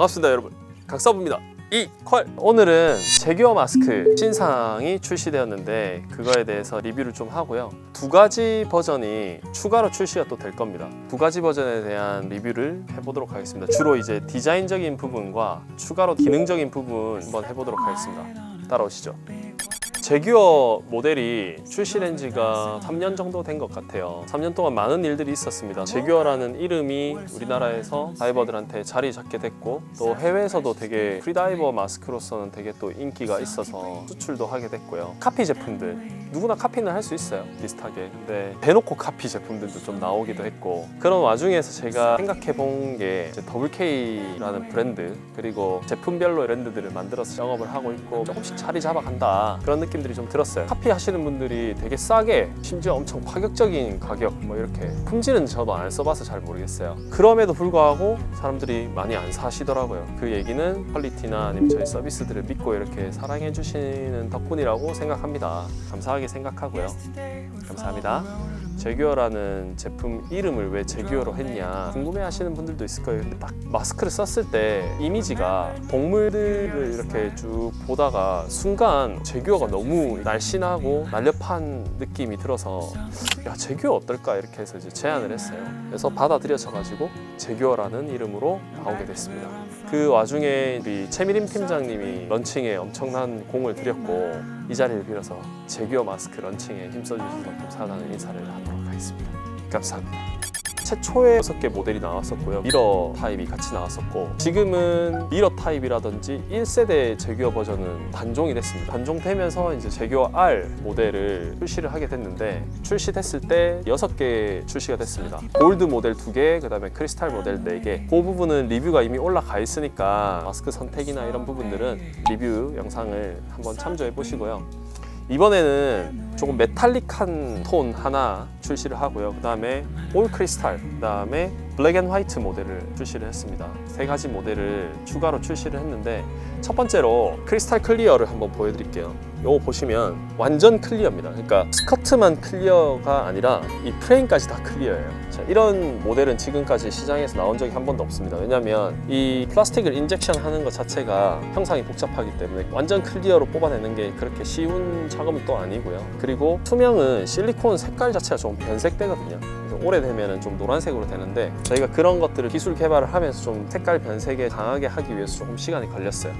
반갑습니다 여러분. 각사부입니다. 이퀄 오늘은 제규어 마스크 신상이 출시되었는데 그거에 대해서 리뷰를 좀 하고요. 두 가지 버전이 추가로 출시가 또 될 겁니다. 두 가지 버전에 대한 리뷰를 해보도록 하겠습니다. 주로 이제 디자인적인 부분과 추가로 기능적인 부분 한번 해보도록 하겠습니다. 따라오시죠 제규어 모델이 출시된 지가 3년 정도 된 것 같아요. 3년 동안 많은 일들이 있었습니다. 제규어라는 이름이 우리나라에서 다이버들한테 자리 잡게 됐고 또 해외에서도 되게 프리다이버 마스크로서는 되게 또 인기가 있어서 수출도 하게 됐고요. 카피 제품들 누구나 카피는 할 수 있어요. 비슷하게. 근데 대놓고 카피 제품들도 좀 나오기도 했고 그런 와중에서 제가 생각해 본 게 WK라는 브랜드 그리고 제품별로 브랜드들을 만들어서 작업을 하고 있고 조금씩 자리 잡아간다 그런 느낌 들이 좀 들었어요. 카피 하시는 분들이 되게 싸게 심지어 엄청 파격적인 가격 뭐 이렇게 품질은 저도 안 써봐서 잘 모르겠어요. 그럼에도 불구하고 사람들이 많이 안 사시더라고요. 그 얘기는 퀄리티나 아니면 저희 서비스들을 믿고 이렇게 사랑해 주시는 덕분이라고 생각합니다. 감사하게 생각하고요. 감사합니다. 제규어라는 제품 이름을 왜 제규어로 했냐 궁금해 하시는 분들도 있을 거예요. 근데 딱 마스크를 썼을 때 이미지가 동물들을 이렇게 쭉 보다가 순간 제규어가 너무 날씬하고 날렵한 느낌이 들어서 야 제규어 어떨까 이렇게 해서 이제 제안을 했어요. 그래서 받아들여져 가지고 제규어라는 이름으로 나오게 됐습니다. 그 와중에 우리 최미림 팀장님이 런칭에 엄청난 공을 들였고 이 자리를 빌어서 제규어 마스크 런칭에 힘써주셔서 감사하다는 인사를 하도록 하겠습니다. 감사합니다. 최초에 6개 모델이 나왔었고요. 미러 타입이 같이 나왔었고 지금은 미러 타입이라든지 1세대 제규어 버전은 단종이 됐습니다. 단종되면서 이제 제규어 R 모델을 출시를 하게 됐는데 출시됐을 때 6개 출시가 됐습니다. 골드 모델 2개, 그다음에 크리스탈 모델 4개. 그 부분은 리뷰가 이미 올라가 있으니까 마스크 선택이나 이런 부분들은 리뷰 영상을 한번 참조해 보시고요. 이번에는 조금 메탈릭한 톤 하나 출시를 하고요. 그 다음에 올 크리스탈, 그 다음에 블랙 앤 화이트 모델을 출시를 했습니다. 세 가지 모델을 추가로 출시를 했는데 첫 번째로 크리스탈 클리어를 한번 보여드릴게요. 요거 보시면 완전 클리어입니다. 그러니까 스커트만 클리어가 아니라 이 프레임까지 다 클리어예요. 자, 이런 모델은 지금까지 시장에서 나온 적이 한 번도 없습니다. 왜냐하면 이 플라스틱을 인젝션 하는 것 자체가 형상이 복잡하기 때문에 완전 클리어로 뽑아내는 게 그렇게 쉬운 작업은 또 아니고요. 그리고 투명은 실리콘 색깔 자체가 좀 변색되거든요. 그래서 오래되면 좀 노란색으로 되는데 저희가 그런 것들을 기술 개발을 하면서 좀 색깔 변색에 강하게 하기 위해서 조금 시간이 걸렸어요.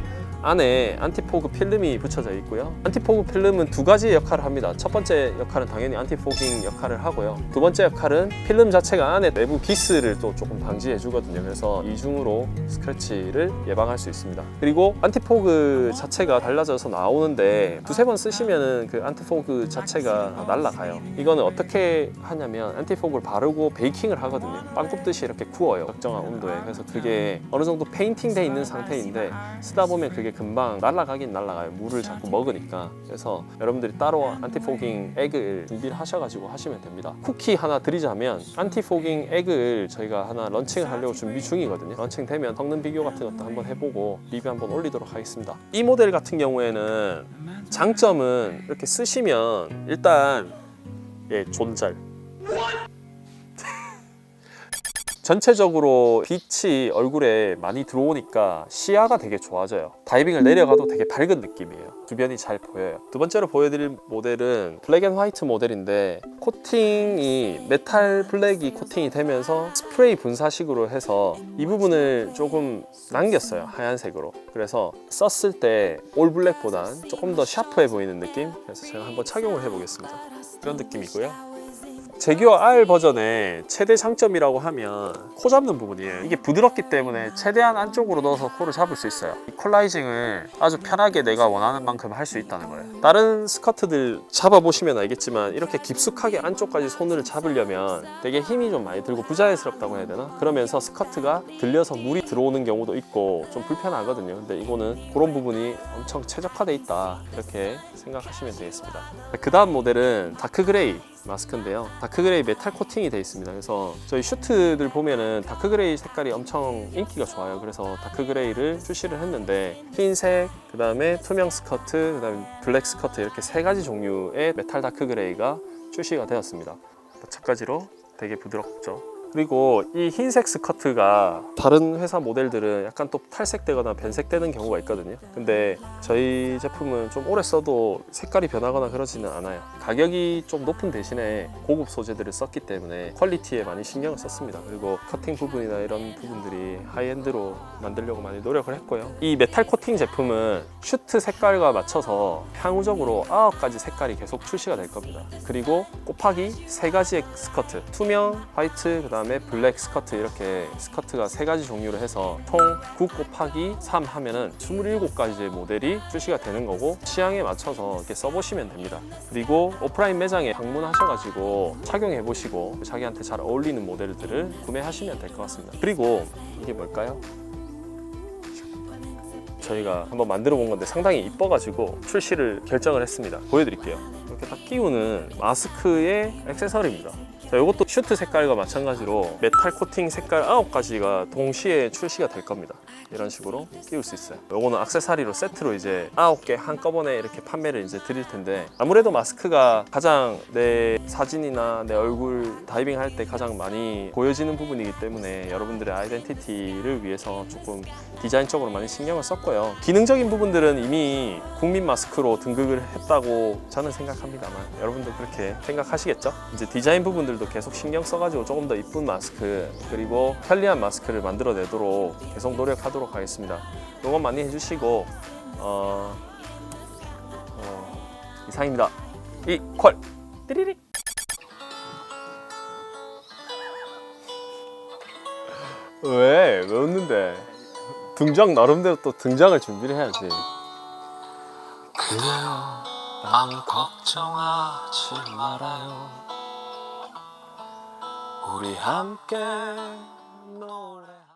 안에 안티포그 필름이 붙여져 있고요. 안티포그 필름은 두 가지 역할을 합니다. 첫 번째 역할은 당연히 안티포깅 역할을 하고요. 두 번째 역할은 필름 자체가 안에 내부 기스를 또 조금 방지해 주거든요. 그래서 이중으로 스크래치를 예방할 수 있습니다. 그리고 안티포그 자체가 달라져서 나오는데 두세 번 쓰시면은 그 안티포그 자체가 날아가요. 이거는 어떻게 하냐면 안티포그를 바르고 베이킹을 하거든요. 빵 굽듯이 이렇게 구워요. 적정한 온도에. 그래서 그게 어느 정도 페인팅 돼 있는 상태인데 쓰다 보면 그게 금방 날아가긴 날아가요. 물을 자꾸 먹으니까. 그래서 여러분들이 따로 안티포깅 액을 준비를 하셔가지고 하시면 됩니다. 쿠키 하나 드리자면 안티포깅 액을 저희가 하나 런칭을 하려고 준비 중이거든요. 런칭되면 성능 비교 같은 것도 한번 해보고 리뷰 한번 올리도록 하겠습니다. 이 모델 같은 경우에는 장점은 이렇게 쓰시면 일단 예 존잘 전체적으로 빛이 얼굴에 많이 들어오니까 시야가 되게 좋아져요. 다이빙을 내려가도 되게 밝은 느낌이에요. 주변이 잘 보여요. 두 번째로 보여드릴 모델은 블랙 앤 화이트 모델인데 코팅이 메탈 블랙이 코팅이 되면서 스프레이 분사식으로 해서 이 부분을 조금 남겼어요. 하얀색으로. 그래서 썼을 때 올 블랙보단 조금 더 샤프해 보이는 느낌? 그래서 제가 한번 착용을 해보겠습니다. 이런 느낌이고요. 제규어 R 버전의 최대 장점이라고 하면 코 잡는 부분이에요. 이게 부드럽기 때문에 최대한 안쪽으로 넣어서 코를 잡을 수 있어요. 이 콜라이징을 아주 편하게 내가 원하는 만큼 할 수 있다는 거예요. 다른 스커트들 잡아보시면 알겠지만 이렇게 깊숙하게 안쪽까지 손을 잡으려면 되게 힘이 좀 많이 들고 부자연스럽다고 해야 되나? 그러면서 스커트가 들려서 물이 들어오는 경우도 있고 좀 불편하거든요. 근데 이거는 그런 부분이 엄청 최적화돼 있다. 이렇게 생각하시면 되겠습니다. 그 다음 모델은 다크 그레이 마스크인데요. 다크 그레이 메탈 코팅이 되어 있습니다. 그래서 저희 슈트들 보면은 다크 그레이 색깔이 엄청 인기가 좋아요. 그래서 다크 그레이를 출시를 했는데 흰색, 그 다음에 투명 스커트, 그 다음에 블랙 스커트 이렇게 세 가지 종류의 메탈 다크 그레이가 출시가 되었습니다. 마찬가지로 되게 부드럽죠. 그리고 이 흰색 스커트가 다른 회사 모델들은 약간 또 탈색되거나 변색되는 경우가 있거든요. 근데 저희 제품은 좀 오래 써도 색깔이 변하거나 그러지는 않아요. 가격이 좀 높은 대신에 고급 소재들을 썼기 때문에 퀄리티에 많이 신경을 썼습니다. 그리고 커팅 부분이나 이런 부분들이 하이엔드로 만들려고 많이 노력을 했고요. 이 메탈 코팅 제품은 슈트 색깔과 맞춰서 향후적으로 9가지 색깔이 계속 출시가 될 겁니다. 그리고 곱하기 세 가지의 스커트, 투명, 화이트, 그 다음에 블랙 스커트 이렇게 스커트가 세 가지 종류로 해서 총 9 곱하기 3 하면은 27가지의 모델이 출시가 되는 거고 취향에 맞춰서 이렇게 써보시면 됩니다. 그리고 오프라인 매장에 방문하셔가지고 착용해 보시고 자기한테 잘 어울리는 모델들을 구매하시면 될 것 같습니다. 그리고 이게 뭘까요? 저희가 한번 만들어 본 건데 상당히 이뻐가지고 출시를 결정을 했습니다. 보여드릴게요. 이렇게 딱 끼우는 마스크의 액세서리입니다. 자, 이것도 슈트 색깔과 마찬가지로 메탈 코팅 색깔 9가지가 동시에 출시가 될 겁니다. 이런 식으로 끼울 수 있어요. 요거는 액세서리로 세트로 이제 9개 한꺼번에 이렇게 판매를 이제 드릴 텐데 아무래도 마스크가 가장 내 사진이나 내 얼굴 다이빙 할 때 가장 많이 보여지는 부분이기 때문에 여러분들의 아이덴티티를 위해서 조금 디자인적으로 많이 신경을 썼고요. 기능적인 부분들은 이미 국민 마스크로 등극을 했다고 저는 생각합니다만 여러분들 그렇게 생각하시겠죠? 이제 디자인 부분들도 계속 신경 써가지고 조금 더 이쁜 마스크 그리고 편리한 마스크를 만들어내도록 계속 노력 하도록 하겠습니다. 응원 많이 해주시고 어, 어, 이상입니다. 이퀄 띠리릭 왜? 왜 웃는데? 등장 나름대로 또 등장을 준비를 해야지. 그래요 난 걱정하지 말아요 우리 함께